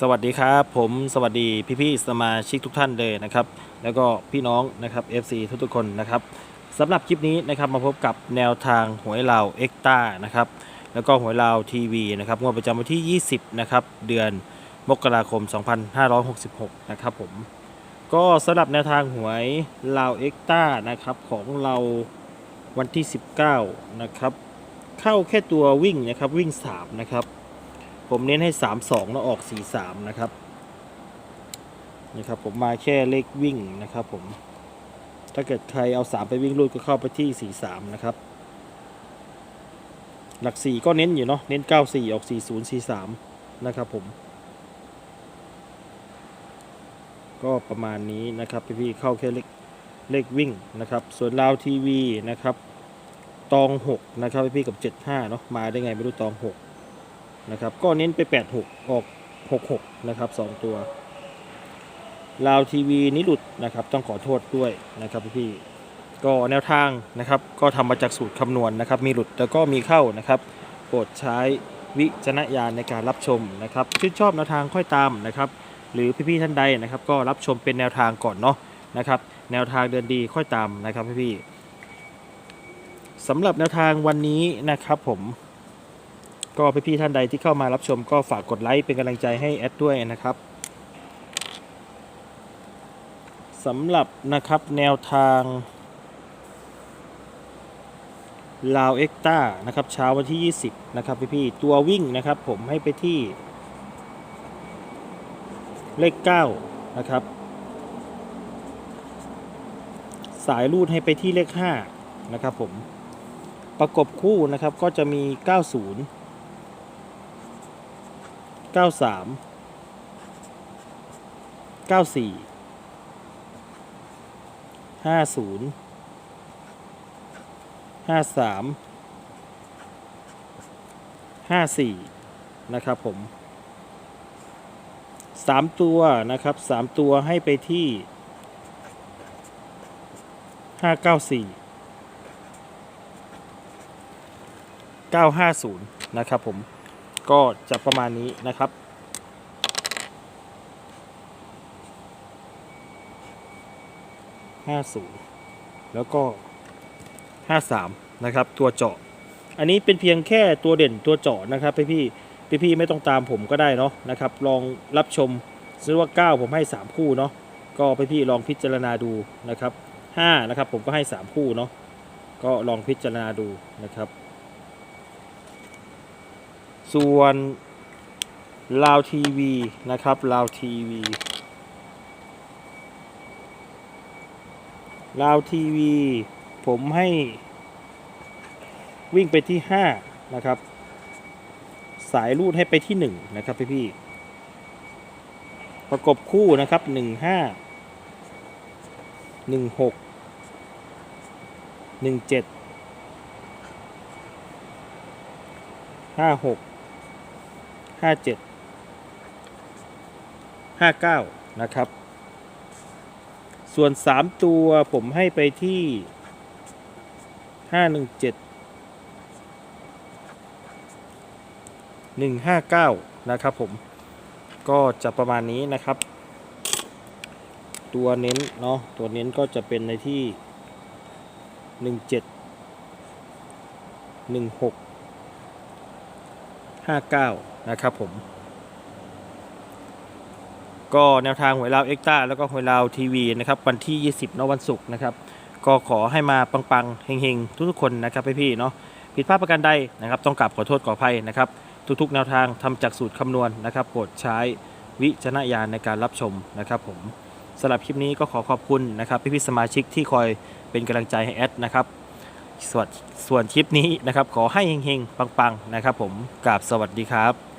สวัสดีครับ ผมสวัสดีพี่ๆสมาชิกทุกท่านเลยนะครับ แล้วก็พี่น้องนะครับ FC ทุกๆคนนะครับสำหรับคลิปนี้นะครับมาพบกับแนวทางหวยลาวเอ็กต้านะครับแล้วก็หวยลาวทีวีนะครับงวดประจำวันที่ 20นะครับเดือนมกราคม 2566 นะครับผมก็สำหรับแนวทางหวยลาวเอ็กต้านะครับของเราวันที่ 19นะครับเข้าแค่ตัววิ่งนะครับวิ่ง 3 นะครับ ผมเน้นให้ 3 2 แล้วออก 4 3 นะครับนี่ครับผมมาแค่เลขวิ่งนะครับผมถ้าเกิดใครเอา 3 ไปวิ่งลูดก็เข้าไปที่ 4 3 นะครับ หลัก 4 ก็เน้นอยู่เนาะเน้น 9 4 ออก 4 0 4 3 นะครับผม ก็ประมาณนี้นะครับพี่ๆเข้าแค่เลขเลขวิ่งนะครับ ส่วนลาวทีวีนะครับ ตอง 6 นะครับพี่ๆกับ 75 เนาะมาได้ไงไม่รู้ตอง 6 นะครับ ก็เน้นไป 86 ออก 66 นะครับ 2 ตัวลาวทีวีนี่หลุดนะครับ ต้องขอโทษด้วยนะครับพี่ก็แนวทางนะครับ ก็ทำมาจากสูตรคำนวณนะครับ มีหลุดแล้วก็มีเข้านะครับ โปรดใช้วิจารณญาณในการรับชมนะครับชื่นชอบแนวทางค่อยตามนะครับ หรือพี่ๆท่านใดนะครับ ก็รับชมเป็นแนวทางก่อนเนาะนะครับ แนวทางเดินดีค่อยตามนะครับพี่ๆสำหรับแนวทางวันนี้นะครับผม ก็พี่ๆท่านใดที่เข้ามารับชมก็ฝากกดไลค์เป็นกำลังใจให้แอดด้วยนะครับสำหรับนะครับแนวทางลาวเอ็กต้านะครับเช้าวันที่ 20 นะครับพี่ๆตัววิ่งนะครับผมให้ไปที่ เลข 9 นะครับ สายรูดให้ไปที่เลข 5 นะครับผมประกบคู่นะครับก็จะมี 90 93 94 50 53 54นะครับผม3ตัวนะครับ3ตัวให้ไปที่594 950นะครับผม ก็จะประมาณนี้นะครับ50แล้วก็53นะครับ ตัวเจาะ อันนี้เป็นเพียงแค่ตัวเด่นตัวเจาะนะครับพี่พี่พี่พี่ไม่ต้องตามผมก็ได้เนาะนะครับ ลองรับชมซื้อว่า 9 ผมให้ 3 คู่เนาะก็พี่พี่ลองพิจารณาดูนะครับ5นะครับผมก็ให้ 3 คู่เนาะก็ลองพิจารณาดูนะครับ ส่วนลาวทีวีนะครับลาวทีวีลาวทีวี ผมให้วิ่งไปที่ 5 นะครับ สายรูดให้ไปที่ 1 นะครับพี่พี่ประกบคู่นะครับ 1 5 1 6 1 7 5 6 ห้าเจ็ดห้าเก้านะครับ ส่วนสามตัวผมให้ไปที่ห้าหนึ่งเจ็ดหนึ่งห้าเก้านะครับผมก็จะประมาณนี้นะครับ ตัวเน้นเนาะตัวเน้นก็จะเป็นในที่หนึ่งเจ็ดหนึ่งหก ห้าเก้านะครับผม ก็แนวทางหวยลาวเอ็กต้าแล้วก็หวยลาวทีวีนะครับ วันที่ 20เนอะวันศุกร์นะครับ ก็ขอให้มาปังๆเฮงๆ ทุกๆคนนะครับพี่ๆเนาะผิดพลาดประการใดนะครับ ต้องกลับขอโทษขออภัยนะครับ ทุกๆ แนวทางทำจากสูตรคำนวณนะครับโปรดใช้วิจารณญาณในการรับชมนะครับ ผมสำหรับคลิปนี้ก็ขอขอบคุณนะครับพี่ๆสมาชิกที่คอยเป็นกำลังใจให้แอดนะครับ ส่วนส่วนคลิปนี้นะครับ ขอให้เฮงๆ ปังๆ นะครับผมกราบสวัสดีครับ